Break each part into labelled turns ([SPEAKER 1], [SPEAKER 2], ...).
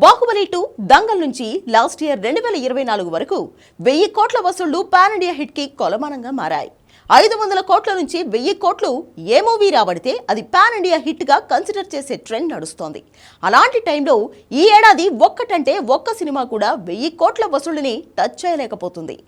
[SPEAKER 1] Baahubali two Dangal నుంచి last year రెండు వేల ఇరవై నాలుగు వరకు వెయ్యి కోట్ల వసూళ్ళు పాన్ ఇండియా హిట్కి కొలమానంగా మారాయి. ఐదు వందల కోట్ల నుంచి వెయ్యి కోట్లు ఏ మూవీ రాబడితే అది పాన్ ఇండియా హిట్గా కన్సిడర్ చేసే ట్రెండ్ నడుస్తోంది. అలాంటి టైంలో ఈ ఏడాది ఒక్కటంటే ఒక్క సినిమా కూడా వెయ్యి కోట్ల వసూళ్ళని టచ్ చేయలేకపోతుంది.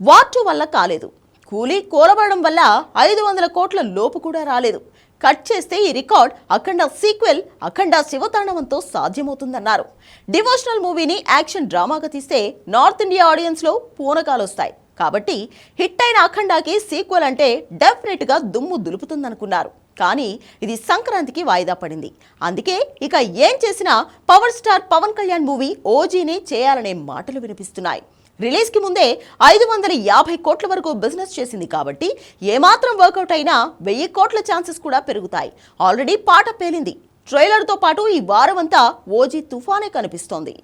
[SPEAKER 1] వార్ టూ వల్ల కాలేదు. కూలీ కూలబడడం వల్ల ఐదు వందల కోట్ల లోపు కూడా రాలేదు. కట్ చేస్తే ఈ రికార్డ్ అఖండ సీక్వెల్ అఖండ శివతాండవంతో సాధ్యమవుతుందన్నారు. డివోషనల్ మూవీని యాక్షన్ డ్రామాగా తీస్తే నార్త్ ఇండియా ఆడియన్స్లో పూనకాలు వస్తాయి కాబట్టి హిట్ అయిన అఖండాకి సీక్వెల్ అంటే డెఫినెట్గా దుమ్ము దులుపుతుందనుకున్నారు. కానీ ఇది సంక్రాంతికి వాయిదా పడింది. అందుకే ఇక ఏం చేసినా power star Pawan Kalyan movie ఓజీనే చేయాలనే మాటలు వినిపిస్తున్నాయి. రిలీజ్కి ముందే ఐదు వందల యాభై కోట్ల వరకు బిజినెస్ చేసింది కాబట్టి ఏమాత్రం వర్కౌట్ అయినా వెయ్యి కోట్ల ఛాన్సెస్ కూడా పెరుగుతాయి. ఆల్రెడీ పాట పేలింది. ట్రైలర్తో పాటు ఈ వారమంతా ఓజీ తుఫానే కనిపిస్తోంది.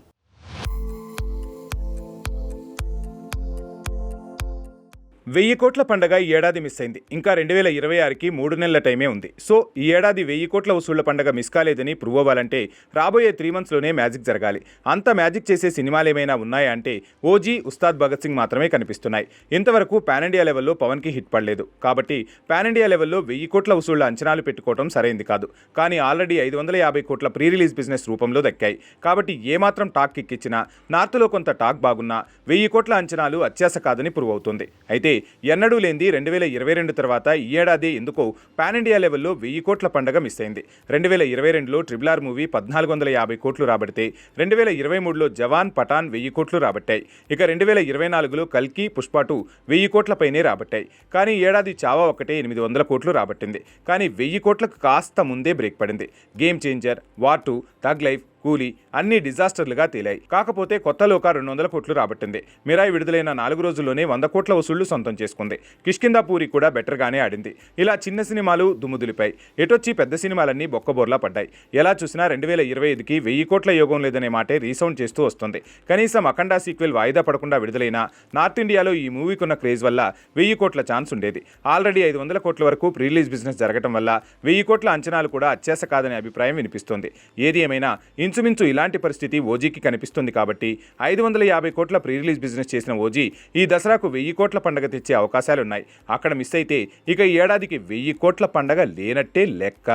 [SPEAKER 2] వెయ్యి కోట్ల పండగ ఈ ఏడాది మిస్ అయింది. ఇంకా రెండు వేల ఇరవై ఆరుకి మూడు నెలల టైమే ఉంది. సో ఈ ఏడాది వెయ్యి కోట్ల వసూళ్ళ పండగ మిస్ కాలేదని ప్రూవ్ అవ్వాలంటే రాబోయే త్రీ మంత్స్లోనే మ్యాజిక్ జరగాలి. అంత మ్యాజిక్ చేసే సినిమాలు ఏమైనా ఉన్నాయా అంటే ఓజీ ఉస్తాద్ భగత్ సింగ్ మాత్రమే కనిపిస్తున్నాయి. ఇంతవరకు పాన్ ఇండియా లెవెల్లో పవన్కి హిట్ పడలేదు. కాబట్టి పాన్ ఇండియా లెవెల్లో వెయ్యి కోట్ల వసూళ్ళ అంచనాలు పెట్టుకోవడం సరైంది కాదు. కానీ ఆల్రెడీ ఐదు వందల యాభై కోట్ల ప్రీ రిలీజ్ బిజినెస్ రూపంలో దక్కాయి. కాబట్టి ఏమాత్రం టాక్ కిక్కిచ్చినా నార్త్లో కొంత టాక్ బాగున్నా వెయ్యి కోట్ల అంచనాలు అత్యాస కాదని ప్రూవ్ అవుతుంది. అయితే ఎన్నడూ లేనిది రెండు వేల ఇరవై రెండు తర్వాత ఈ ఏడాది ఎందుకో పాన్ ఇండియా లెవెల్లో వెయ్యి కోట్ల పండగ మిస్ అయింది. రెండు వేల ఇరవై రెండులో ట్రిబుల్ ఆర్ మూవీ పద్నాలుగు వందల యాభై కోట్లు రాబడితే రెండు వేల ఇరవై మూడులో జవాన్ పఠాన్ వెయ్యి కోట్లు రాబట్టాయి. ఇక రెండు వేల ఇరవై నాలుగులో కల్కి పుష్ప టూ వెయ్యి కోట్లపైనే రాబట్టాయి. కానీ ఏడాది చావా ఒకటే ఎనిమిది వందల కోట్లు రాబట్టింది. కానీ వెయ్యి కోట్లకు కాస్త ముందే బ్రేక్ పడింది. Game changer War two Thug Life Coolie అన్ని డిజాస్టర్లుగా తేలాయి. కాకపోతే కొత్త లోక రెండు వందల కోట్లు రాబట్టింది. మిరాయి విడుదలైన నాలుగు రోజుల్లోనే వంద కోట్ల వసూళ్ళు సొంతం చేసుకుంది. కిష్కిందా పూరి కూడా బెటర్గానే ఆడింది. ఇలా చిన్న సినిమాలు దుమ్ముదులిపాయి. ఎటొచ్చి పెద్ద సినిమాలన్నీ బొక్కబోర్లా పడ్డాయి. ఎలా చూసినా రెండు వేల ఇరవై ఐదుకి వెయ్యి కోట్ల యోగం లేదనే మాటే రీసౌండ్ చేస్తూ వస్తుంది. కనీసం అఖండ సీక్వెల్ వాయిదా పడకుండా విడుదలైన నార్త్ ఇండియాలో ఈ మూవీకున్న క్రేజ్ వల్ల వెయ్యి కోట్ల ఛాన్స్ ఉండేది. ఆల్రెడీ ఐదు వందల కోట్ల వరకు ప్రీలీజ్ బిజినెస్ జరగడం వల్ల వెయ్యి కోట్ల అంచనాలు కూడా అత్యాస కాదనే అభిప్రాయం వినిపిస్తోంది. ఏది ఏమైనా ఇంచుమించు ఇలాంటి పరిస్థితి ఓజీకి కనిపిస్తుంది కాబట్టి ఐదు వందల యాభై కోట్ల ప్రీ రిలీజ్ బిజినెస్ చేసిన ఓజీ ఈ దసరాకు వెయ్యి కోట్ల పండగ తెచ్చే అవకాశాలున్నాయి. అక్కడ మిస్ అయితే ఇక ఈ ఏడాదికి వెయ్యి కోట్ల పండగ లేనట్టే లెక్క.